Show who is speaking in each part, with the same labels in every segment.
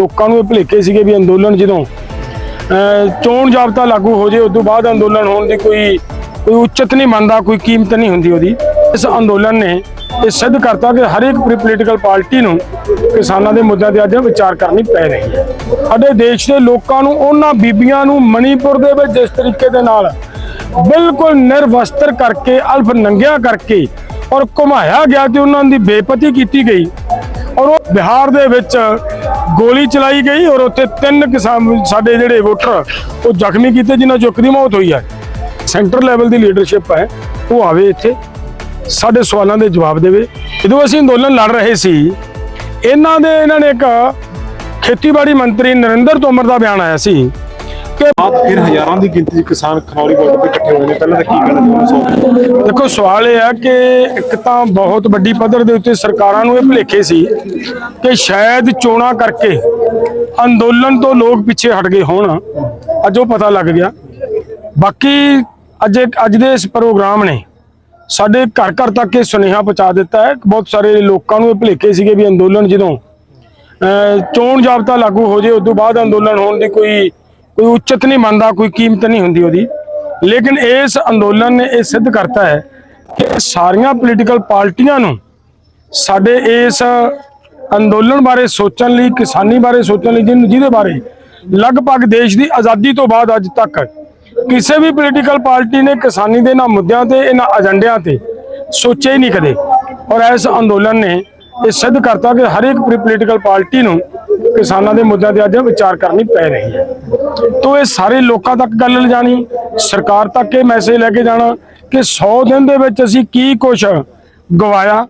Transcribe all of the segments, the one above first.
Speaker 1: ਲੋਕਾਂ ਨੂੰ ਇਹ ਭੁਲੇਖੇ ਸੀਗੇ ਵੀ ਅੰਦੋਲਨ ਜਦੋਂ ਚੋਣ ਜਾਬਤਾ ਲਾਗੂ ਹੋ ਜੇ, ਉਸ ਤੋਂ ਬਾਅਦ ਅੰਦੋਲਨ ਹੋਣ ਦੀ ਕੋਈ ਕੋਈ ਉੱਚਤ ਨਹੀਂ ਮੰਨਦਾ, ਕੋਈ ਕੀਮਤ ਨਹੀਂ ਹੁੰਦੀ ਉਹਦੀ। ਇਸ ਅੰਦੋਲਨ ਨੇ ਇਹ ਸਿੱਧ ਕਰਤਾ ਕਿ ਹਰ ਇੱਕ ਪੋਲੀਟੀਕਲ ਪਾਰਟੀ ਨੂੰ ਕਿਸਾਨਾਂ ਦੇ ਮੁੱਦਿਆਂ ਤੇ ਅੱਜ ਵਿਚਾਰ ਕਰਨੀ ਪੈ ਰਹੀ ਹੈ। ਸਾਡੇ ਦੇਸ਼ ਦੇ ਲੋਕਾਂ ਨੂੰ, ਉਹਨਾਂ ਬੀਬੀਆਂ ਨੂੰ ਮਣੀਪੁਰ ਦੇ ਵਿੱਚ ਜਿਸ ਤਰੀਕੇ ਦੇ ਨਾਲ ਬਿਲਕੁਲ ਨਿਰਵਸਤਰ ਕਰਕੇ, ਅਲਫ ਨੰਗਿਆ ਕਰਕੇ ਔਰ ਘੁਮਾਇਆ ਗਿਆ ਤੇ ਉਹਨਾਂ ਦੀ ਬੇਪਤੀ ਕੀਤੀ ਗਈ ਔਰ ਉਹ ਬਿਹਾਰ ਦੇ ਵਿੱਚ ਗੋਲੀ ਚਲਾਈ ਗਈ ਔਰ ਉੱਥੇ ਤਿੰਨ ਕਿਸਾਨ ਸਾਡੇ ਜਿਹੜੇ ਵੋਟਰ ਉਹ ਜ਼ਖਮੀ ਕੀਤੇ, ਜਿਨ੍ਹਾਂ ਚੋਂ ਇੱਕ ਦੀ ਮੌਤ ਹੋਈ ਹੈ। ਸੈਂਟਰ ਲੈਵਲ ਦੀ ਲੀਡਰਸ਼ਿਪ ਹੈ, ਉਹ ਆਵੇ ਇੱਥੇ, ਸਾਡੇ ਸਵਾਲਾਂ ਦੇ ਜਵਾਬ ਦੇਵੇ। ਜਦੋਂ ਅਸੀਂ ਅੰਦੋਲਨ ਲੜ ਰਹੇ ਸੀ, ਇਹਨਾਂ ਦੇ, ਇਹਨਾਂ ਨੇ ਇੱਕ ਖੇਤੀਬਾੜੀ ਮੰਤਰੀ ਨਰਿੰਦਰ ਤੋਮਰ ਦਾ ਬਿਆਨ ਆਇਆ ਸੀ। ਕਿ
Speaker 2: ਆਪ ਫਿਰ ਹਜ਼ਾਰਾਂ ਦੀ ਗਿਣਤੀ 'ਚ ਕਿਸਾਨ ਖਨੌਰੀ ਬਾਰਡਰ ਤੇ ਇਕੱਠੇ ਹੋਏ ਨੇ। ਪਹਿਲਾਂ ਤਾਂ ਕੀ ਕਹਿਣਾ ਚਾਹੁੰਦੇ ਸੋ
Speaker 1: ਦੇਖੋ ਸਵਾਲ ਇਹ ਆ ਕਿ ਇੱਕ ਤਾਂ ਬਹੁਤ ਵੱਡੀ ਪੱਧਰ ਦੇ ਉੱਤੇ ਸਰਕਾਰਾਂ ਨੂੰ ਇਹ ਭੁਲੇਖੇ ਸੀ ਕਿ ਸ਼ਾਇਦ ਚੋਣਾਂ ਕਰਕੇ ਅੰਦੋਲਨ ਤੋਂ ਲੋਕ ਪਿੱਛੇ ਹਟ ਗਏ ਹੋਣ। ਅੱਜ ਉਹ ਪਤਾ ਲੱਗ ਗਿਆ। ਬਾਕੀ ਅੱਜ ਅੱਜ ਦੇ ਇਸ ਪ੍ਰੋਗਰਾਮ ਨੇ ਸਾਡੇ ਘਰ ਘਰ ਤੱਕ ਇਹ ਸੁਨੇਹਾ ਪਹੁੰਚਾ ਦਿੱਤਾ ਹੈ। ਬਹੁਤ ਸਾਰੇ ਲੋਕਾਂ ਨੂੰ ਇਹ ਭੁਲੇਖੇ ਸੀਗੇ ਵੀ ਅੰਦੋਲਨ ਜਦੋਂ ਅਹ, ਚੋਣ ਜਾਬਤਾ ਲਾਗੂ ਹੋ ਜੇ ਉਸ ਤੋਂ ਬਾਅਦ ਅੰਦੋਲਨ ਹੋਣ ਦੀ ਕੋਈ ਕੋਈ ਉੱਚਤ ਨਹੀਂ ਮੰਨਦਾ, ਕੋਈ ਕੀਮਤ ਨਹੀਂ ਹੁੰਦੀ ਉਹਦੀ। ਲੇਕਿਨ ਇਸ ਅੰਦੋਲਨ ਨੇ ਇਹ ਸਿੱਧ ਕਰਤਾ ਹੈ ਕਿ ਸਾਰੀਆਂ ਪੋਲੀਟੀਕਲ ਪਾਰਟੀਆਂ ਨੂੰ ਸਾਡੇ ਇਸ ਅੰਦੋਲਨ ਬਾਰੇ ਸੋਚਣ ਲਈ, ਕਿਸਾਨੀ ਬਾਰੇ ਸੋਚਣ ਲਈ, ਜਿਹਨੂੰ- ਜਿਹਦੇ ਬਾਰੇ ਲਗਭਗ ਦੇਸ਼ ਦੀ ਆਜ਼ਾਦੀ ਤੋਂ ਬਾਅਦ ਅੱਜ ਤੱਕ ਕਿਸੇ ਵੀ ਪੋਲੀਟੀਕਲ ਪਾਰਟੀ ਨੇ ਕਿਸਾਨੀ ਦੇ ਇਹਨਾਂ ਮੁੱਦਿਆਂ ਤੇ ਇਹਨਾਂ ਏਜੰਡਿਆਂ ਤੇ ਸੋਚਿਆ ਹੀ ਨਹੀਂ ਕਦੇ। ਔਰ ਇਸ ਅੰਦੋਲਨ ਨੇ ਇਹ ਸਿੱਧ ਕਰਤਾ ਕਿ ਹਰ ਇੱਕ ਪੋਲੀਟੀਕਲ ਪਾਰਟੀ ਨੂੰ ਕਿਸਾਨਾਂ ਦੇ ਮੁੱਦਿਆਂ ਤੇ ਅੱਜ ਵਿਚਾਰ ਕਰਨੀ ਪੈ ਰਹੀ ਹੈ। ਤੋ ਇਹ ਸਾਰੇ ਲੋਕਾਂ ਤੱਕ ਗੱਲ ਲਿਜਾਣੀ, ਸਰਕਾਰ ਤੱਕ ਇਹ ਮੈਸੇਜ ਲੈ ਕੇ ਜਾਣਾ ਕਿ 100 ਦਿਨ ਦੇ ਵਿੱਚ ਅਸੀਂ ਕੀ ਕੁਝ ਗਵਾਇਆ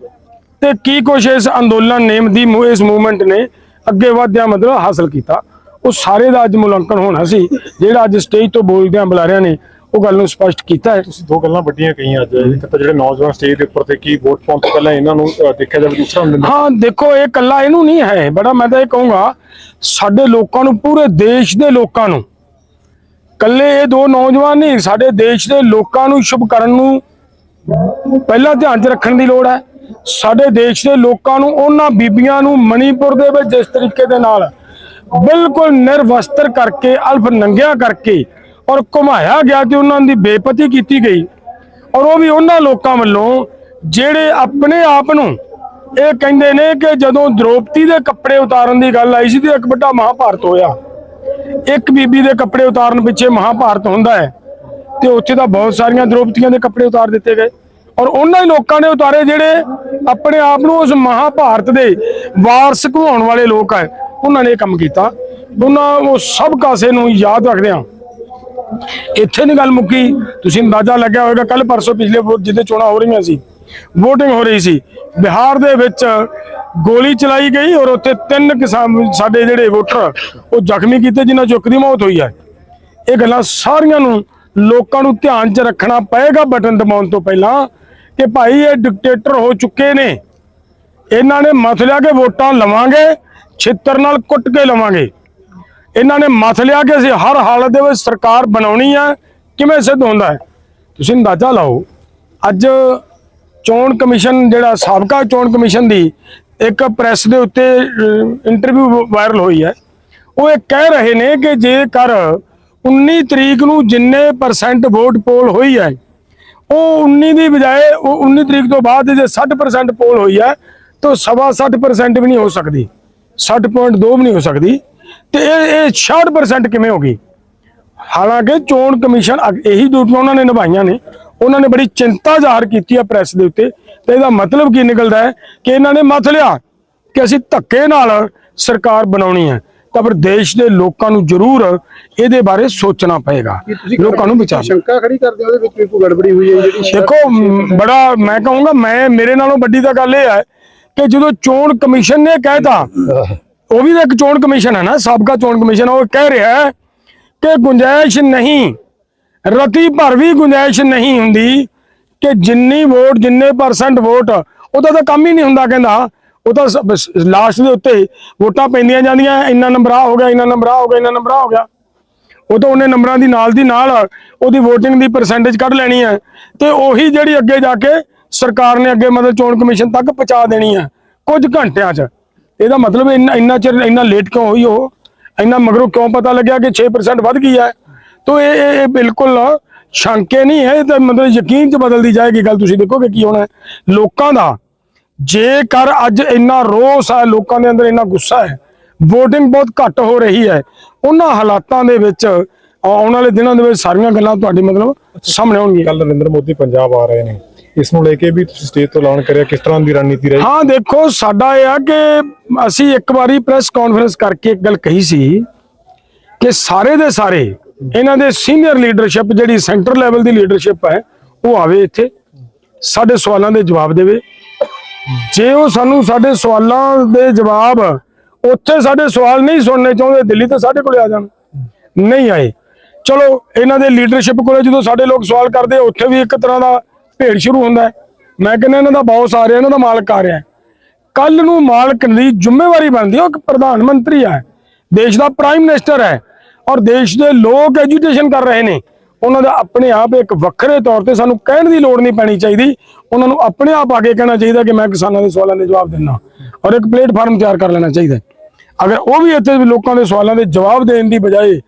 Speaker 1: ਤੇ ਕੀ ਕੁਝ ਇਸ ਅੰਦੋਲਨ ਨੇਮ ਦੀ ਇਸ ਮੂਵਮੈਂਟ ਨੇ ਅੱਗੇ ਵਧਿਆ ਮਤਲਬ ਹਾਸਲ ਕੀਤਾ। ਉਹ ਸਾਰੇ ਦਾ ਅੱਜ ਮੁਲਾਂਕਣ ਹੋਣਾ ਸੀ, ਜਿਹੜਾ ਅੱਜ ਸਟੇਜ ਤੋਂ ਬੋਲਦਿਆਂ ਬੁਲਾਰਿਆਂ ਨੇ ਉਹ ਗੱਲ ਨੂੰ ਸਪਸ਼ਟ ਕੀਤਾ ਹੈ।
Speaker 2: ਤੁਸੀਂ ਦੋ ਗੱਲਾਂ ਵੱਡੀਆਂ ਕਹੀਆਂ ਅੱਜ। ਇੱਕ ਤਾਂ ਜਿਹੜੇ ਨੌਜਵਾਨ ਸਟੇਜ ਦੇ ਉੱਪਰ ਤੇ ਕੀ ਵੋਟ ਪਾਉਣ ਤੋਂ ਪਹਿਲਾਂ ਇਹਨਾਂ ਨੂੰ ਦੇਖਿਆ ਜਾਵੇ ਦੂਸਰਾ ਹੁੰਦੇ
Speaker 1: ਹਾਂ ਦੇਖੋ ਇਹ ਕੱਲਾ ਇਹਨੂੰ ਨਹੀਂ ਹੈ। ਬੜਾ ਮੈਂ ਤਾਂ ਇਹ ਕਹੂੰਗਾ ਸਾਡੇ ਲੋਕਾਂ ਨੂੰ ਪੂਰੇ ਦੇਸ਼ ਦੇ ਲੋਕਾਂ ਨੂੰ ਕੱਲੇ ਇਹ ਦੋ ਨੌਜਵਾਨ ਨਹੀਂ ਸਾਡੇ ਦੇਸ਼ ਦੇ ਲੋਕਾਂ ਨੂੰ ਸ਼ੁਭ ਕਰਨ ਨੂੰ ਪਹਿਲਾਂ ਧਿਆਨ 'ਚ ਰੱਖਣ ਦੀ ਲੋੜ ਹੈ। ਸਾਡੇ ਦੇਸ਼ ਦੇ ਲੋਕਾਂ ਨੂੰ ਉਹਨਾਂ ਬੀਬੀਆਂ ਨੂੰ ਮਣੀਪੁਰ ਦੇ ਵਿੱਚ ਜਿਸ ਤਰੀਕੇ ਦੇ ਨਾਲ ਬਿਲਕੁਲ ਨਿਰਵਸਤਰ ਕਰਕੇ ਅਲਫ ਨੰਗਿਆ ਕਰਕੇ ਔਰ ਘੁਮਾਇਆ ਗਿਆ ਤੇ ਉਹਨਾਂ ਦੀ ਬੇਪਤੀ ਕੀਤੀ ਗਈ। ਔਰ ਉਹ ਵੀ ਉਹਨਾਂ ਲੋਕਾਂ ਵੱਲੋਂ ਜਿਹੜੇ ਆਪਣੇ ਆਪ ਨੂੰ ਇਹ ਕਹਿੰਦੇ ਨੇ ਕਿ ਜਦੋਂ ਦ੍ਰੋਪਦੀ ਦੇ ਕੱਪੜੇ ਉਤਾਰਨ ਦੀ ਗੱਲ ਆਈ ਸੀ ਤੇ ਇੱਕ ਵੱਡਾ ਮਹਾਭਾਰਤ ਹੋਇਆ। ਇੱਕ ਬੀਬੀ ਦੇ ਕੱਪੜੇ ਉਤਾਰਨ ਪਿੱਛੇ ਮਹਾਭਾਰਤ ਹੁੰਦਾ ਹੈ ਤੇ ਉੱਥੇ ਤਾਂ ਬਹੁਤ ਸਾਰੀਆਂ ਦ੍ਰੋਪਦੀਆਂ ਦੇ ਕੱਪੜੇ ਉਤਾਰ ਦਿੱਤੇ ਗਏ। ਔਰ ਉਹਨਾਂ ਹੀ ਲੋਕਾਂ ਨੇ ਉਤਾਰੇ ਜਿਹੜੇ ਆਪਣੇ ਆਪ ਨੂੰ ਉਸ ਮਹਾਭਾਰਤ ਦੇ ਵਾਰਸ ਕਹਾਉਣ ਵਾਲੇ ਲੋਕ ਹੈ। ਉਹਨਾਂ ਨੇ ਇਹ ਕੰਮ ਕੀਤਾ। ਉਹਨਾਂ ਉਹ ਸਭ ਕਾਸੇ ਨੂੰ ਯਾਦ ਰੱਖਦਿਆਂ ਇੱਥੇ ਨਹੀਂ ਗੱਲ ਮੁੱਕੀ। ਤੁਸੀਂ ਅੰਦਾਜ਼ਾ ਲੱਗਿਆ ਹੋਵੇਗਾ ਕੱਲ ਪਰਸੋਂ ਪਿਛਲੇ ਵੋਟ ਜਿੱਦੇ ਚੋਣਾਂ ਹੋ ਰਹੀਆਂ ਸੀ, VOTING ਹੋ ਰਹੀ ਸੀ। ਬਿਹਾਰ ਦੇ ਵਿੱਚ ਗੋਲੀ ਚਲਾਈ ਗਈ ਔਰ ਉੱਥੇ ਤਿੰਨ ਕਿਸਾਨ ਸਾਡੇ ਜਿਹੜੇ ਵੋਟਰ ਉਹ ਜ਼ਖਮੀ ਕੀਤੇ, ਜਿਨ੍ਹਾਂ ਚੋਂ ਇੱਕ ਦੀ ਮੌਤ ਹੋਈ ਹੈ। ਇਹ ਗੱਲਾਂ ਸਾਰੀਆਂ ਨੂੰ ਲੋਕਾਂ ਨੂੰ ਧਿਆਨ 'ਚ ਰੱਖਣਾ ਪਏਗਾ ਬਟਨ ਦਬਾਉਣ ਤੋਂ ਪਹਿਲਾਂ ਕਿ ਭਾਈ ਇਹ ਡਿਕਟੇਟਰ ਹੋ ਚੁੱਕੇ ਨੇ। ਇਹਨਾਂ ਨੇ ਮੱਥ ਲਿਆ ਕੇ ਵੋਟਾਂ ਲਵਾਂਗੇ, ਛਿੱਤਰ ਨਾਲ ਕੁੱਟ ਕੇ ਲਵਾਂਗੇ। ਇਹਨਾਂ ਨੇ ਮੱਥ ਲਿਆ ਕਿ ਅਸੀਂ ਹਰ ਹਾਲਤ ਦੇ ਵਿੱਚ ਸਰਕਾਰ ਬਣਾਉਣੀ ਹੈ ਕਿਵੇਂ ਸਿੱਧ ਹੁੰਦਾ ਹੈ? ਤੁਸੀਂ ਅੰਦਾਜ਼ਾ ਲਾਓ। ਅੱਜ ਚੋਣ ਕਮਿਸ਼ਨ ਜਿਹੜਾ ਸਾਬਕਾ ਚੋਣ ਕਮਿਸ਼ਨ ਦੀ ਇੱਕ ਪ੍ਰੈਸ ਦੇ ਉੱਤੇ ਇੰਟਰਵਿਊ ਵਾਇਰਲ ਹੋਈ ਹੈ। ਉਹ ਇਹ ਕਹਿ ਰਹੇ ਨੇ ਕਿ ਜੇਕਰ 19 ਤਰੀਕ ਨੂੰ ਜਿੰਨੇ ਪਰਸੈਂਟ ਵੋਟ ਪੋਲ ਹੋਈ ਹੈ, ਉਹ 19 ਦੀ ਬਜਾਏ ਉਹ 19 ਤਰੀਕ ਤੋਂ ਬਾਅਦ ਜੇ 60% ਪੋਲ ਹੋਈ ਹੈ, ਤਾਂ ਸਵਾ 60% ਵੀ ਨਹੀਂ ਹੋ ਸਕਦੀ। 60.2 ਵੀ ਨਹੀਂ ਹੋ ਸਕਦੀ। ਤੇ ਇਹ ਇਹ 66% ਕਿਵੇਂ ਹੋ ਗਈ? ਹਾਲਾਂਕਿ ਚੋਣ ਕਮਿਸ਼ਨ ਅਗ- ਇਹੀ ਡਿਊਟੀਆਂ ਉਹਨਾਂ ਨੇ ਨਿਭਾਈਆਂ ਨੇ। ਉਹਨਾਂ ਨੇ ਬੜੀ ਚਿੰਤਾ ਜ਼ਾਹਰ ਕੀਤੀ ਹੈ ਪ੍ਰੈਸ ਦੇ ਉੱਤੇ। ਤੇ ਇਹਦਾ ਮਤਲਬ ਕੀ ਨਿਕਲਦਾ ਹੈ? ਕਿ ਇਹਨਾਂ ਨੇ ਮੱਥ ਲਿਆ ਕਿ ਅਸੀਂ ਧੱਕੇ ਨਾਲ ਸਰਕਾਰ ਬਣਾਉਣੀ ਹੈ। ਤਾਂ ਫਿਰ ਦੇਸ਼ ਦੇ ਲੋਕਾਂ ਨੂੰ ਜ਼ਰੂਰ ਇਹਦੇ ਬਾਰੇ ਸੋਚਣਾ ਪਏਗਾ। ਲੋਕਾਂ ਨੂੰ ਵਿਚਾਰਨਾ
Speaker 3: ਸ਼ੰਕਾ ਖੜੀ ਕਰਦੇ ਹੋ? ਉਹਦੇ ਵਿੱਚ ਵੀ ਕੋਈ ਗੜਬੜੀ ਹੋਈ ਹੈ ਜਿਹੜੀ
Speaker 1: ਦੇਖੋ ਮ, ਬੜਾ ਮੈਂ ਕਹੂੰਗਾ ਮੈਂ ਮੇਰੇ ਨਾਲੋਂ ਵੱਡੀ ਤਾਂ ਗੱਲ ਇਹ ਹੈ ਕਿ ਜਦੋਂ ਚੋਣ ਕਮਿਸ਼ਨ ਨੇ ਕਹਿਤਾ ਉਹ ਵੀ ਤਾਂ ਇੱਕ ਚੋਣ ਕਮਿਸ਼ਨ ਹੈ ਨਾ, ਸਾਬਕਾ ਚੋਣ ਕਮਿਸ਼ਨ, ਉਹ ਕਹਿ ਰਿਹਾ ਹੈ ਕਿ ਗੁੰਜਾਇਸ਼ ਨਹੀਂ, ਰਤੀ ਭਰ ਵੀ ਗੁੰਜਾਇਸ਼ ਨਹੀਂ ਹੁੰਦੀ ਕਿ ਜਿੰਨੀ ਵੋਟ, ਜਿੰਨੇ ਪਰਸੈਂਟ ਵੋਟ, ਉਹਦਾ ਤਾਂ ਕੰਮ ਹੀ ਨਹੀਂ ਹੁੰਦਾ ਕਹਿੰਦਾ। ਉਹ ਤਾਂ ਲਾਸਟ ਦੇ ਉੱਤੇ ਵੋਟਾਂ ਪੈਂਦੀਆਂ ਜਾਂਦੀਆਂ, ਇੰਨਾ ਨੰਬਰ ਆ ਹੋ ਗਿਆ, ਇੰਨਾ ਨੰਬਰ ਆ ਹੋ ਗਿਆ, ਇੰਨਾ ਨੰਬਰ ਆ ਹੋ ਗਿਆ। ਉਹ ਤਾਂ ਉਹਨੇ ਨੰਬਰਾਂ ਦੀ ਨਾਲ ਦੀ ਨਾਲ ਉਹਦੀ VOTING ਦੀ ਪਰਸੈਂਟੇਜ ਕੱਢ ਲੈਣੀ ਹੈ। ਤੇ ਉਹੀ ਜਿਹੜੀ ਅੱਗੇ ਜਾ ਕੇ ਸਰਕਾਰ ਨੇ ਅੱਗੇ ਮਤਲਬ ਚੋਣ ਕਮਿਸ਼ਨ ਤੱਕ ਪਹੁੰਚਾ ਦੇਣੀ ਹੈ, ਕੁਝ ਘੰਟਿਆਂ 'ਚ। ਇਹਦਾ ਮਤਲਬ ਇੰਨਾ ਇੰਨਾ ਚਿਰ ਇੰਨਾ ਲੇਟ ਕਿਉਂ ਹੋਈ ਉਹ? ਇੰਨਾ ਮਗਰੋਂ ਕਿਉਂ ਪਤਾ ਲੱਗਿਆ ਕਿ 6% ਵੱਧ ਗਈ ਹੈ? ਤੋ ਇਹ ਇਹ ਬਿਲਕੁਲ ਸ਼ੰਕੇ ਨਹੀਂ ਹੈ ਇਹ ਤਾਂ ਮਤਲਬ ਯਕੀਨ ਚ ਬਦਲਦੀ ਜਾਏਗੀ ਗੱਲ। ਤੁਸੀਂ ਦੇਖੋਗੇ ਕੀ ਹੋਣਾ ਲੋਕਾਂ ਦਾ ਜੇਕਰ ਅੱਜ ਇੰਨਾ ਰੋਸ ਹੈ, ਲੋਕਾਂ ਦੇ ਅੰਦਰ ਇੰਨਾ ਗੁੱਸਾ ਹੈ, VOTING ਬਹੁਤ ਘੱਟ ਹੋ ਰਹੀ ਹੈ, ਉਹਨਾਂ ਹਾਲਾਤਾਂ ਦੇ ਵਿੱਚ, ਆਉਣ ਵਾਲੇ ਦਿਨਾਂ ਦੇ ਵਿੱਚ ਸਾਰੀਆਂ ਗੱਲਾਂ ਤੁਹਾਡੇ ਮਤਲਬ ਸਾਹਮਣੇ ਆਉਣਗੀਆਂ।
Speaker 2: ਕੱਲ ਨਰਿੰਦਰ ਮੋਦੀ ਪੰਜਾਬ ਆ ਰਹੇ ਨੇ। ਇਸ ਨੂੰ ਲੈ ਕੇ ਵੀ ਤੁਸੀਂ ਸਟੇਜ ਤੋਂ ਐਲਾਨ ਕਰਿਆ, ਕਿਸ ਤਰ੍ਹਾਂ ਦੀ ਰਣਨੀਤੀ ਰਹੀ?
Speaker 1: ਹਾਂ, ਦੇਖੋ, ਸਾਡਾ ਇਹ ਆ ਕਿ ਅਸੀਂ ਇੱਕ ਵਾਰੀ ਪ੍ਰੈਸ ਕਾਨਫਰੰਸ ਕਰਕੇ ਇੱਕ ਗੱਲ ਕਹੀ ਸੀ ਕਿ ਸਾਰੇ ਦੇ ਸਾਰੇ ਇਹਨਾਂ ਦੇ ਸੀਨੀਅਰ ਲੀਡਰਸ਼ਿਪ ਜਿਹੜੀ ਸੈਂਟਰ ਲੈਵਲ ਦੀ ਲੀਡਰਸ਼ਿਪ ਹੈ, ਉਹ ਆਵੇ ਇੱਥੇ, ਸਾਡੇ ਸਵਾਲਾਂ ਦੇ ਜਵਾਬ ਦੇਵੇ। ਜੇ ਉਹ ਸਾਨੂੰ ਸਾਡੇ ਸਵਾਲਾਂ ਦੇ ਜਵਾਬ ਉੱਥੇ ਸਾਡੇ ਸਵਾਲ ਨਹੀਂ ਸੁਣਨੇ ਚਾਹੁੰਦੇ, ਦਿੱਲੀ ਤੇ ਸਾਡੇ ਕੋਲੇ ਆ ਜਾਣ, ਨਹੀਂ ਆਏ। ਚਲੋ, ਇਹਨਾਂ ਦੇ ਲੀਡਰਸ਼ਿਪ ਕੋਲੇ ਜਦੋਂ ਸਾਡੇ ਲੋਕ ਸਵਾਲ ਕਰਦੇ ਉੱਥੇ ਵੀ ਇੱਕ ਤਰ੍ਹਾਂ ਦਾ ਭੇੜ ਸ਼ੁਰੂ ਹੁੰਦਾ ਹੈ। ਮੈਂ ਕਹਿੰਦਾ ਇਹਨਾਂ ਦਾ ਬੌਸ ਆ ਰਿਹਾ ਇਹਨਾਂ ਦਾ ਮਾਲਕ ਆ ਰਿਹਾ ਕੱਲ ਨੂੰ ਮਾਲਕ ਦੀ ਜ਼ਿੰਮੇਵਾਰੀ ਬਣਦੀ ਹੈ, ਉਹ ਇੱਕ ਪ੍ਰਧਾਨ ਮੰਤਰੀ ਹੈ ਦੇਸ਼ ਦਾ ਪ੍ਰਾਈਮ ਮਿਨਿਸਟਰ ਹੈ ਔਰ ਦੇਸ਼ ਦੇ ਲੋਕ ਐਜੂਟੇਸ਼ਨ ਕਰ ਰਹੇ ਨੇ। ਉਹਨਾਂ ਦਾ ਆਪਣੇ ਆਪ ਇੱਕ ਵੱਖਰੇ ਤੌਰ ਤੇ ਸਾਨੂੰ ਕਹਿਣ ਦੀ ਲੋੜ ਨਹੀਂ ਪੈਣੀ ਚਾਹੀਦੀ। ਉਹਨਾਂ ਨੂੰ ਆਪਣੇ ਆਪ ਆ ਕੇ ਕਹਿਣਾ ਚਾਹੀਦਾ ਕਿ ਮੈਂ ਕਿਸਾਨਾਂ ਦੇ ਸਵਾਲਾਂ ਦੇ ਜਵਾਬ ਦਿੰਦਾ ਔਰ ਇੱਕ ਪਲੇਟਫਾਰਮ ਤਿਆਰ ਕਰ ਲੈਣਾ ਚਾਹੀਦਾ ਅਗਰ ਉਹ ਵੀ ਇੱਥੇ ਲੋਕਾਂ ਦੇ ਸਵਾਲਾਂ ਦੇ ਜਵਾਬ ਦੇਣ ਦੀ ਬਜਾਏ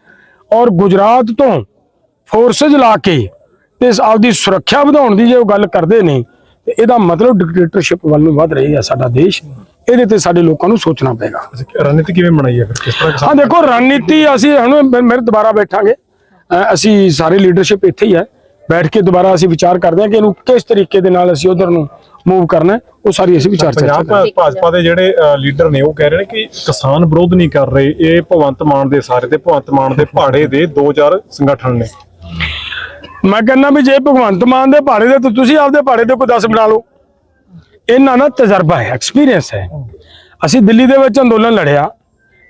Speaker 1: ਔਰ ਗੁਜਰਾਤ ਤੋਂ ਫੋਰਸਸ ਲਾ ਕੇ ਤੇ ਇਸ ਆਪਦੀ ਸੁਰੱਖਿਆ ਵਧਾਉਣ ਦੀ ਜੇ ਉਹ ਗੱਲ ਕਰਦੇ ਨੇ ਤੇ ਇਹਦਾ ਮਤਲਬ ਡਿਕਟੇਟਰਸ਼ਿਪ ਵੱਲ ਨੂੰ ਵੱਧ ਰਹੀ ਹੈ ਸਾਡਾ ਦੇਸ਼। ਇਹਦੇ ਤੇ ਸਾਡੇ ਲੋਕਾਂ ਨੂੰ ਸੋਚਣਾ ਪਏਗਾ।
Speaker 2: ਰਣਨੀਤੀ ਕਿਵੇਂ ਬਣਾਈ ਹੈ ਫਿਰ? ਕਿਸ ਤਰ੍ਹਾਂ
Speaker 1: ਹਾਂ ਦੇਖੋ ਰਣਨੀਤੀ ਅਸੀਂ ਹੁਣ ਮ- ਮੇਰੇ ਦੁਬਾਰਾ ਬੈਠਾਂਗੇ। ਅਸੀਂ ਸਾਰੇ ਲੀਡਰਸ਼ਿਪ ਇੱਥੇ ਹੀ ਹੈ ਬੈਠ ਕੇ ਦੁਬਾਰਾ ਅਸੀਂ ਵਿਚਾਰ ਕਰਦੇ ਹਾਂ ਕਿ ਇਹਨੂੰ ਕਿਸ ਤਰੀਕੇ ਦੇ ਨਾਲ ਅਸੀਂ ਉਧਰ ਨੂੰ ਮੂਵ ਕਰਨਾ ਹੈ। ਉਹ ਸਾਰੀ ਅਸੀਂ ਵਿਚਾਰ ਚਰਚਾ ਕਰਾਂਗੇ।
Speaker 2: ਭਾ- ਭਾਜਪਾ ਦੇ ਜਿਹੜੇ ਲੀਡਰ ਨੇ ਉਹ ਕਹਿ ਰਹੇ ਨੇ ਕਿ ਕਿਸਾਨ ਵਿਰੋਧ ਨਹੀਂ ਕਰ ਰਹੇ। ਇਹ ਭਗਵੰਤ ਮਾਨ ਦੇ ਸਾਰੇ ਤੇ ਭਗਵੰਤ ਮਾਨ ਦੇ ਪਹਾੜੇ ਦੇ 2000 ਸੰਗਠਨ ਨੇ।
Speaker 1: ਮੈਂ ਕਹਿੰਦਾ ਵੀ ਜੇ ਭਗਵੰਤ ਮਾਨ ਦੇ ਭਾੜੇ ਦੇ ਤਾਂ ਤੁਸੀਂ ਆਪਦੇ ਭਾੜੇ ਦੇ ਕੋਈ 10 ਬਣਾ ਲਓ। ਇਹਨਾਂ ਦਾ ਤਜਰਬਾ ਹੈ ਐਕਸਪੀਰੀਅੰਸ ਹੈ। ਅਸੀਂ ਦਿੱਲੀ ਦੇ ਵਿੱਚ ਅੰਦੋਲਨ ਲੜਿਆ।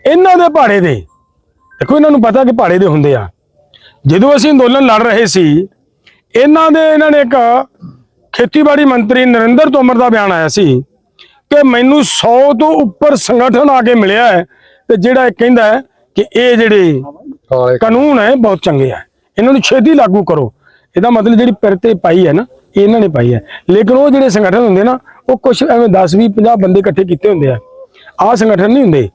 Speaker 1: ਇਹਨਾਂ ਦੇ ਭਾੜੇ ਦੇ ਦੇਖੋ ਇਹਨਾਂ ਨੂੰ ਪਤਾ ਕਿ ਭਾੜੇ ਦੇ ਹੁੰਦੇ ਆ। ਜਦੋਂ ਅਸੀਂ ਅੰਦੋਲਨ ਲੜ ਰਹੇ ਸੀ ਇਹਨਾਂ ਦੇ ਇਹਨਾਂ ਨੇ ਇੱਕ ਖੇਤੀਬਾੜੀ ਮੰਤਰੀ ਨਰਿੰਦਰ ਤੋਮਰ ਦਾ ਬਿਆਨ ਆਇਆ ਸੀ ਕਿ ਮੈਨੂੰ 100 ਤੋਂ ਉੱਪਰ ਸੰਗਠਨ ਆ ਕੇ ਮਿਲਿਆ ਹੈ ਤੇ ਜਿਹੜਾ ਇਹ ਕਹਿੰਦਾ ਹੈ ਕਿ ਇਹ ਜਿਹੜੇ ਕਾਨੂੰਨ ਹੈ ਬਹੁਤ ਚੰਗੇ ਆ। ਇਹਨਾਂ ਨੂੰ ਛੇਤੀ ਲਾਗੂ ਕਰੋ। ਇਹਦਾ ਮਤਲਬ ਜਿਹੜੀ ਪਿਰ ਤੇ ਪਾਈ ਹੈ ਨਾ ਇਹ ਇਹਨਾਂ ਨੇ ਪਾਈ ਹੈ। ਲੇਕਿਨ ਉਹ ਜਿਹੜੇ ਸੰਗਠਨ ਹੁੰਦੇ ਨਾ ਉਹ ਕੁਝ ਐਵੇਂ 10 20 50 ਬੰਦੇ ਇਕੱਠੇ ਕੀਤੇ ਹੁੰਦੇ ਆ। ਆਹ ਸੰਗਠਨ ਨਹੀਂ ਹੁੰਦੇ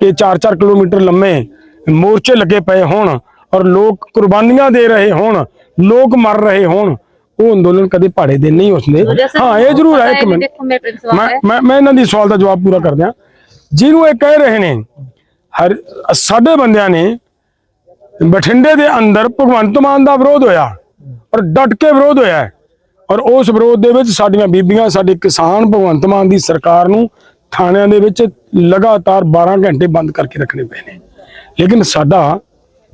Speaker 1: ਕਿ 4-4 ਕਿਲੋਮੀਟਰ ਲੰਮੇ ਮੋਰਚੇ ਲੱਗੇ ਪਏ ਹੋਣ ਔਰ ਲੋਕ ਕੁਰਬਾਨੀਆਂ ਦੇ ਰਹੇ ਹੋਣ ਲੋਕ ਮਰ ਰਹੇ ਹੋਣ। ਉਹ ਅੰਦੋਲਨ ਕਦੇ ਭਾੜੇ ਦੇ ਨਹੀਂ ਹੁੰਦੇ ਹਾਂ ਇਹ ਜ਼ਰੂਰ ਹੈ ਇੱਕ ਮੈਂ ਮੈਂ ਮੈਂ ਇਹਨਾਂ ਦੀ ਸਵਾਲ ਦਾ ਜਵਾਬ ਪੂਰਾ ਕਰ ਦਿਆਂ ਜਿਹਨੂੰ ਇਹ ਕਹਿ ਰਹੇ ਨੇ ਹਰ ਸਾਡੇ ਬੰਦਿਆਂ ਨੇ ਬਠਿੰਡੇ ਦੇ ਅੰਦਰ ਭਗਵੰਤ ਮਾਨ ਦਾ ਵਿਰੋਧ ਹੋਇਆ। ਔਰ ਡਟ ਕੇ ਵਿਰੋਧ ਹੋਇਆ ਹੈ। ਔਰ ਉਸ ਵਿਰੋਧ ਦੇ ਵਿੱਚ ਸਾਡੀਆਂ ਬੀਬੀਆਂ, ਸਾਡੇ ਕਿਸਾਨ ਭਗਵੰਤ ਮਾਨ ਦੀ ਸਰਕਾਰ ਨੂੰ ਥਾਣਿਆਂ ਦੇ ਵਿੱਚ ਲਗਾਤਾਰ 12 ਘੰਟੇ ਬੰਦ ਕਰਕੇ ਰੱਖਣੇ ਪਏ ਨੇ ਲੇਕਿਨ ਸਾਡਾ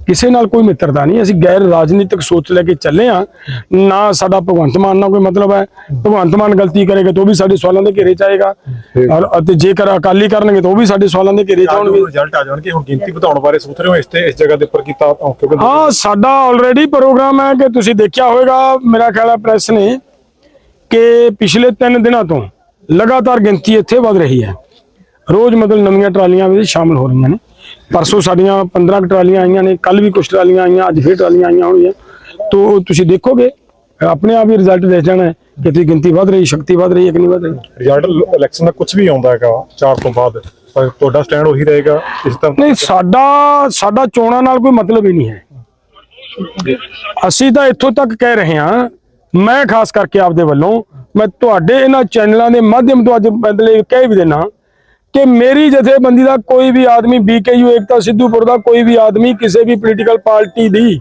Speaker 1: ਕਿਸੇ ਨਾਲ ਕੋਈ ਮਿੱਤਰਤਾ ਨਹੀਂ ਅਸੀਂ ਗੈਰ ਰਾਜਨੀਤਿਕ ਸੋਚ ਲੈ ਕੇ ਚੱਲੇ ਆ ਨਾ ਸਾਡਾ ਭਗਵੰਤ ਮਾਨ ਨਾਲ ਕੋਈ ਮਤਲਬ ਹੈ। ਭਗਵੰਤ ਮਾਨ ਗਲਤੀ ਕਰੇਗਾ ਤਾਂ ਉਹ ਵੀ ਸਾਡੇ ਸਵਾਲਾਂ ਦੇ ਘੇਰੇ ਚ ਆਏਗਾ। ਔਰ ਅਤੇ ਜੇਕਰ ਅਕਾਲੀ ਕਰਨਗੇ ਤਾਂ ਉਹ ਵੀ ਸਾਡੇ ਸਵਾਲਾਂ ਦੇ ਘੇਰੇ ਚ ਆਉਣਗੇ।
Speaker 2: ਰਿਜ਼ਲਟ ਆ ਜਾਣਗੇ। ਹੁਣ ਗਿਣਤੀ ਵਧਾਉਣ ਬਾਰੇ ਸੋਚ ਰਹੇ ਹੋ ਇਸ ਤੇ ਇਸ ਜਗ੍ਹਾ ਦੇ ਉੱਪਰ ਕੀਤਾ
Speaker 1: ਹਾਂ ਸਾਡਾ ਆਲਰੇਡੀ ਪ੍ਰੋਗਰਾਮ ਹੈ ਕਿ ਤੁਸੀਂ ਦੇਖਿਆ ਹੋਵੇਗਾ ਮੇਰਾ ਖਿਆਲ ਹੈ ਪ੍ਰੈਸ ਨੇ ਕਿ ਪਿਛਲੇ 3 ਦਿਨਾਂ ਤੋਂ ਲਗਾਤਾਰ ਗਿਣਤੀ ਇੱਥੇ ਵਧ ਰਹੀ ਹੈ। ਰੋਜ਼ ਮਤਲਬ ਨਵੀਆਂ ਟਰਾਲੀਆਂ ਵਿੱਚ ਸ਼ਾਮਲ ਹੋ ਰਹੀਆਂ ਨੇ। ਪਰਸੋਂ ਸਾਡੀਆਂ 15 ਕੁ ਟਰਾਲੀਆਂ ਆਈਆਂ ਨੇ ਕੱਲ ਵੀ ਕੁਝ ਟਰਾਲੀਆਂ ਆਈਆਂ ਅੱਜ ਫਿਰ ਟਰਾਲੀਆਂ ਆਈਆਂ ਹੋਣਗੀਆਂ। ਤੋਂ ਤੁਸੀਂ ਦੇਖੋਗੇ ਆਪਣੇ ਆਪ ਹੀ ਰਿਜ਼ਲਟ ਦੇਖ ਜਾਣਾ ਹੈ ਕਿ ਤੇ ਗਿਣਤੀ ਵਧ ਰਹੀ ਸ਼ਕਤੀ ਵਧ ਰਹੀ ਹੈ ਕਿ ਨਹੀਂ ਵਧ ਰਹੀ।
Speaker 2: ਰਿਜ਼ਲਟ ਇਲੈਕਸ਼ਨ ਦਾ ਕੁਝ ਵੀ ਆਉਂਦਾ ਹੈਗਾ 4 ਤੋਂ ਬਾਅਦ। ਪਰ ਤੁਹਾਡਾ ਸਟੈਂਡ ਉਹੀ ਰਹੇਗਾ ਇਸ ਤਰ੍ਹਾਂ
Speaker 1: ਨਹੀਂ ਸਾਡਾ ਸਾਡਾ ਚੋਣਾਂ ਨਾਲ ਕੋਈ ਮਤਲਬ ਹੀ ਨਹੀਂ ਹੈ। ਅਸੀਂ ਤਾਂ ਇੱਥੋਂ ਤੱਕ ਕਹਿ ਰਹੇ ਹਾਂ ਮੈਂ ਖਾਸ ਕਰਕੇ ਆਪਦੇ ਵੱਲੋਂ ਮੈਂ ਤੁਹਾਡੇ ਇਹਨਾਂ ਚੈਨਲਾਂ ਦੇ ਮਾਧਿਅਮ ਤੋਂ ਅੱਜ ਬਦਲੇ ਕਹਿ ਵੀ ਦੇਣਾ ਕਿ ਮੇਰੀ ਜਥੇਬੰਦੀ ਦਾ ਕੋਈ ਵੀ ਆਦਮੀ ਬੀਕੇਯੂ ਏਕਤਾ ਸਿੱਧੂਪੁਰ ਦਾ ਕੋਈ ਵੀ ਆਦਮੀ ਕਿਸੇ ਵੀ ਪੋਲੀਟੀਕਲ ਪਾਰਟੀ ਦੀ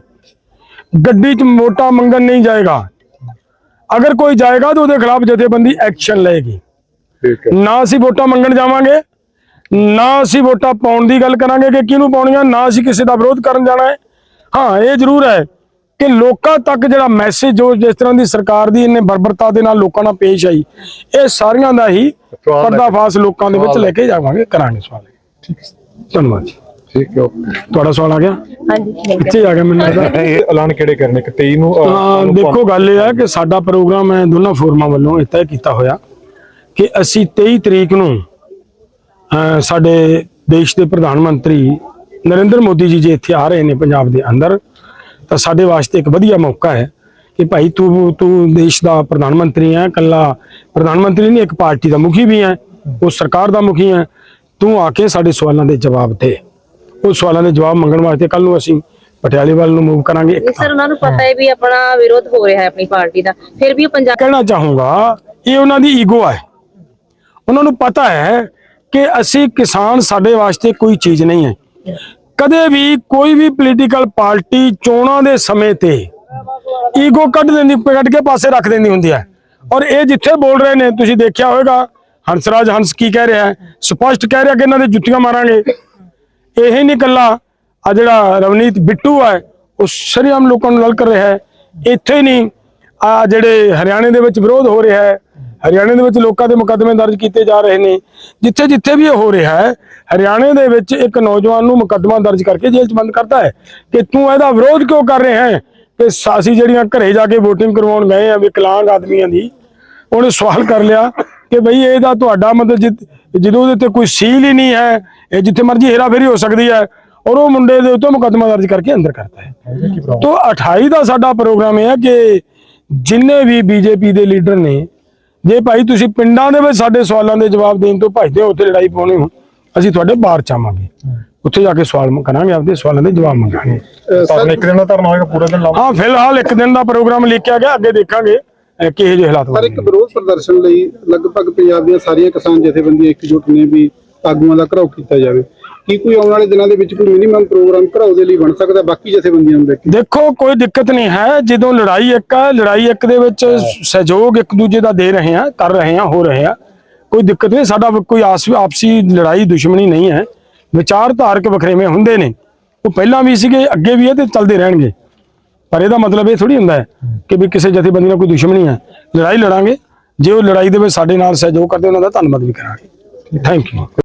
Speaker 1: ਗੱਡੀ 'ਚ ਵੋਟਾਂ ਮੰਗਣ ਨਹੀਂ ਜਾਏਗਾ। ਅਗਰ ਕੋਈ ਜਾਏਗਾ ਤਾਂ ਉਹਦੇ ਖਿਲਾਫ ਜਥੇਬੰਦੀ ਐਕਸ਼ਨ ਲਏਗੀ। ਨਾ ਅਸੀਂ ਵੋਟਾਂ ਮੰਗਣ ਜਾਵਾਂਗੇ ਨਾ ਅਸੀਂ ਵੋਟਾਂ ਪਾਉਣ ਦੀ ਗੱਲ ਕਰਾਂਗੇ ਕਿ ਕਿਹਨੂੰ ਪਾਉਣੀਆਂ ਨਾ ਅਸੀਂ ਕਿਸੇ ਦਾ ਵਿਰੋਧ ਕਰਨ ਜਾਣਾ ਹੈ। ਹਾਂ ਇਹ ਜ਼ਰੂਰ ਹੈ ਕਿ ਲੋਕਾਂ ਤੱਕ ਜਿਹੜਾ ਮੈਸੇਜ ਜੋ ਜਿਸ ਤਰ੍ਹਾਂ ਦੀ ਸਰਕਾਰ ਦੀ ਇਹਨੇ ਬਰਬਰਤਾ ਦੇ ਨਾਲ ਲੋਕਾਂ ਨਾਲ ਪੇਸ਼ ਆਈ ਇਹ ਸਾਰੀਆਂ ਦਾ ਹੀ ਪਰਦਾਫਾਸ਼ ਲੋਕਾਂ ਦੇ ਵਿੱਚ ਲੈ ਕੇ ਜਾਵਾਂਗੇ ਕਰਾਂਗੇ ਸਵਾਲ। ਠੀਕ ਧੰਨਵਾਦ ਜੀ।
Speaker 2: ਠੀਕ ਹੈ।
Speaker 1: ਤੁਹਾਡਾ ਸਵਾਲ ਆ ਗਿਆ?
Speaker 4: ਹਾਂਜੀ ਠੀਕ ਹੈ।
Speaker 1: ਇੱਥੇ ਆ ਗਿਆ ਮੈਨੂੰ ਲੱਗਦਾ।
Speaker 2: ਇਹ ਐਲਾਨ ਕਿਹੜੇ ਕਰਨੇ? ਕਿ 23 ਨੂੰ
Speaker 1: ਦੇਖੋ ਗੱਲ ਇਹ ਹੈ ਕਿ ਸਾਡਾ ਪ੍ਰੋਗਰਾਮ ਹੈ ਦੋਨਾਂ ਫੋਰਮਾਂ ਵੱਲੋਂ ਇਹ ਤੈਅ ਕੀਤਾ ਹੋਇਆ ਕਿ ਅਸੀਂ 23 ਤਰੀਕ ਨੂੰ ਅਹ, ਸਾਡੇ ਦੇਸ਼ ਦੇ ਪ੍ਰਧਾਨ ਮੰਤਰੀ ਨਰਿੰਦਰ ਮੋਦੀ ਜੀ ਜੇ ਇੱਥੇ ਆ ਰਹੇ ਨੇ ਪੰਜਾਬ ਦੇ ਅੰਦਰ ਤਾਂ ਸਾਡੇ ਵਾਸਤੇ ਇੱਕ ਵਧੀਆ ਮੌਕਾ ਹੈ ਕਿ ਭਾਈ ਤੂੰ ਤੂੰ ਦੇਸ਼ ਦਾ ਪ੍ਰਧਾਨ ਮੰਤਰੀ ਹੈ ਕੱਲਾ ਪ੍ਰਧਾਨ ਮੰਤਰੀ ਨਹੀਂ ਇੱਕ ਪਾਰਟੀ ਦਾ ਮੁਖੀ ਵੀ ਹੈ ਉਹ ਸਰਕਾਰ ਦਾ ਮੁਖੀ ਹੈ। ਤੂੰ ਆ ਕੇ ਸਾਡੇ ਸਵਾਲਾਂ ਦੇ ਜਵਾਬ ਦੇ। ਉਹ ਸਵਾਲਾਂ ਦੇ ਜਵਾਬ ਮੰਗਣ ਵਾਸਤੇ ਕੱਲ ਨੂੰ ਅਸੀਂ ਪਟਿਆਲੇ ਵੱਲ ਨੂੰ ਮੂਵ ਕਰਾਂਗੇ ਇੱਕ
Speaker 4: ਸਰ ਉਹਨਾਂ ਨੂੰ ਪਤਾ ਹੈ ਵੀ ਆਪਣਾ ਵਿਰੋਧ ਹੋ ਰਿਹਾ ਹੈ ਆਪਣੀ ਪਾਰਟੀ ਦਾ। ਫਿਰ ਵੀ ਉਹ ਪੰਜਾਬ
Speaker 1: ਕਹਿਣਾ ਚਾਹੂੰਗਾ ਇਹ ਉਹਨਾਂ ਦੀ ਈਗੋ ਹੈ। ਉਹਨਾਂ ਨੂੰ ਪਤਾ ਹੈ ਕਿ ਅਸੀਂ ਕਿਸਾਨ ਸਾਡੇ ਵਾਸਤੇ ਕੋਈ ਚੀਜ਼ ਨਹੀਂ ਹੈ। ਕਦੇ ਵੀ ਕੋਈ ਵੀ ਪੋਲੀਟੀਕਲ ਪਾਰਟੀ ਚੋਣਾਂ ਦੇ ਸਮੇਂ ਤੇ ਈਗੋ ਕੱਢ ਦਿੰਦੀ, ਕੱਢ ਕੇ ਪਾਸੇ ਰੱਖ ਦਿੰਦੀ ਹੁੰਦੀ ਹੈ। ਔਰ ਇਹ ਜਿੱਥੇ ਬੋਲ ਰਹੇ ਨੇ, ਤੁਸੀਂ ਦੇਖਿਆ ਹੋਵੇਗਾ ਹੰਸਰਾਜ ਹੰਸ ਕੀ ਕਹਿ ਰਿਹਾ ਹੈ? ਸਪਸ਼ਟ ਕਹਿ ਰਿਹਾ ਕਿ ਇਹਨਾਂ ਦੇ ਜੁੱਤੀਆਂ ਮਾਰਾਂਗੇ। ਇਹ ਨਹੀਂ ਕੱਲਾ ਆ ਜਿਹੜਾ ਰਵਨੀਤ ਬਿੱਟੂ ਹੈ, ਉਹ ਸ਼ਰੀਆਮ ਲੋਕਾਂ ਨੂੰ ਲਲ ਕਰ ਰਿਹਾ ਹੈ। ਇੱਥੇ ਨਹੀਂ, ਆ ਜਿਹੜੇ ਹਰਿਆਣੇ ਦੇ ਵਿੱਚ ਵਿਰੋਧ ਹੋ ਰਿਹਾ ਹੈ, ਹਰਿਆਣੇ ਦੇ ਵਿੱਚ ਲੋਕਾਂ ਦੇ ਮੁਕੱਦਮੇ ਦਰਜ ਕੀਤੇ ਜਾ ਰਹੇ ਨੇ। ਜਿੱਥੇ ਜਿੱਥੇ ਵੀ ਇਹ ਹੋ ਰਿਹਾ ਹੈ ਹਰਿਆਣੇ ਦੇ ਵਿੱਚ ਇੱਕ ਨੌਜਵਾਨ ਨੂੰ ਮੁਕੱਦਮਾ ਦਰਜ ਕਰਕੇ ਜੇਲ੍ਹ 'ਚ ਬੰਦ ਕਰਤਾ ਹੈ ਕਿ ਤੂੰ ਇਹਦਾ ਵਿਰੋਧ ਕਿਉਂ ਕਰ ਰਿਹਾ ਹੈ? ਕਿ ਸ- ਅਸੀਂ ਜਿਹੜੀਆਂ ਘਰੇ ਜਾ ਕੇ VOTING ਕਰਵਾਉਣ ਗਏ ਆ ਵਿਕਲਾਂਗ ਆਦਮੀਆਂ ਦੀ, ਉਹਨੇ ਸਵਾਲ ਕਰ ਲਿਆ ਕਿ ਬਈ ਇਹਦਾ ਤੁਹਾਡਾ ਮਤਲਬ ਜਿ- ਜਦੋਂ ਉਹਦੇ ਤੇ ਕੋਈ ਸੀਲ ਹੀ ਨਹੀਂ ਹੈ, ਇਹ ਜਿੱਥੇ ਮਰਜ਼ੀ ਹੇਰਾਫੇਰੀ ਹੋ ਸਕਦੀ ਹੈ, ਔਰ ਉਹ ਮੁੰਡੇ ਦੇ ਉੱਤੇ ਮੁਕੱਦਮਾ ਦਰਜ ਕਰਕੇ ਅੰਦਰ ਕਰਤਾ ਹੈ। ਤੋਂ 28 ਦਾ ਸਾਡਾ ਪ੍ਰੋਗਰਾਮ ਇਹ ਹੈ ਕਿ ਜਿੰਨੇ ਵੀ ਬੀਜੇਪੀ ਦੇ ਲੀਡਰ ਨੇ, ਜੇ ਭਾਈ ਤੁਸੀਂ ਪਿੰਡਾਂ ਦੇ ਵਿੱਚ ਸਾਡੇ ਸਵਾਲਾਂ ਦੇ ਜਵਾਬ ਦੇਣ ਤੋਂ ਭੱਜਦੇ ਹੋ, ਉੱਥੇ ਲੜਾਈ ਪਾਉਣੀ ਹੋ ਅਸੀਂ ਤੁਹਾਡੇ ਬਾਹਰ ਚਾਵਾਂਗੇ ਉੱਥੇ ਜਾ ਕੇ ਸਵਾਲ ਕਰਾਂਗੇ ਆਪਦੇ ਸਵਾਲਾਂ ਦੇ ਜਵਾਬ ਮੰਗਾਂਗੇ।
Speaker 2: ਤੁਹਾਨੂੰ ਇੱਕ ਦਿਨ ਦਾ ਧਰਨਾ ਹੋਏਗਾ ਪੂਰਾ ਦਿਨ ਲਾਓ।
Speaker 1: ਹਾਂ ਫਿਲਹਾਲ ਇੱਕ ਦਿਨ ਦਾ ਪ੍ਰੋਗਰਾਮ ਲਿਖਿਆ ਗਿਆ ਅੱਗੇ ਦੇਖਾਂਗੇ ਕਿਹੋ ਜਿਹੇ ਹਾਲਾਤ
Speaker 3: ਪਰ ਇੱਕ। ਵਿਰੋਧ ਪ੍ਰਦਰਸ਼ਨ ਲਈ ਲਗਭਗ ਪੰਜਾਬ ਦੀਆਂ ਸਾਰੀਆਂ ਕਿਸਾਨ ਜਥੇਬੰਦੀਆਂ ਇਕਜੁੱਟ ਨੇ ਵੀ ਆਗੂਆਂ ਦਾ ਘਰਾਓ ਕੀਤਾ ਜਾਵੇ। ਕੀ ਕੋਈ ਆਉਣ ਵਾਲੇ ਦਿਨਾਂ ਦੇ ਵਿੱਚ ਕੋਈ ਮਿਨੀਮਮ ਪ੍ਰੋਗਰਾਮ ਘਰਾਓ ਦੇ ਲਈ ਬਣ ਸਕਦਾ ਬਾਕੀ ਜਥੇਬੰਦੀਆਂ ਨੂੰ ਦੇਖ ਕੇ?
Speaker 1: ਦੇਖੋ ਕੋਈ ਦਿੱਕਤ ਨਹੀਂ ਹੈ ਜਦੋਂ ਲੜਾਈ ਇੱਕ ਹੈ ਲੜਾਈ ਇੱਕ ਦੇ ਵਿੱਚ ਸਹਿਯੋਗ ਇੱਕ ਦੂਜੇ ਦਾ ਦੇ ਰਹੇ ਆ ਕਰ ਰਹੇ ਆ ਹੋ ਰਹੇ ਆ ਕੋਈ ਦਿੱਕਤ ਨਹੀਂ, ਸਾਡਾ ਕੋਈ ਆਪਸੀ ਲੜਾਈ, ਦੁਸ਼ਮਣੀ ਨਹੀਂ ਹੈ। ਵਿਚਾਰ ਧਾਰਕ ਵਖਰੇਵੇਂ ਹੁੰਦੇ ਨੇ। ਉਹ ਪਹਿਲਾਂ ਵੀ ਸੀਗੇ, ਅੱਗੇ ਵੀ ਹੈ ਤੇ ਚੱਲਦੇ ਰਹਿਣਗੇ। ਪਰ ਇਹਦਾ ਮਤਲਬ ਇਹ ਥੋੜੀ ਹੁੰਦਾ ਹੈ ਕਿ ਵੀ ਕਿਸੇ ਜਥੇਬੰਦੀ ਨਾਲ ਕੋਈ ਦੁਸ਼ਮਣੀ ਹੈ। ਲੜਾਈ ਲੜਾਂਗੇ। ਜੇ ਉਹ ਲੜਾਈ ਦੇ ਵਿੱਚ ਸਾਡੇ ਨਾਲ ਸਹਿਯੋਗ ਕਰਦੇ, ਉਹਨਾਂ ਦਾ ਧੰਨਵਾਦ ਵੀ ਕਰਾਂਗੇ। Thank you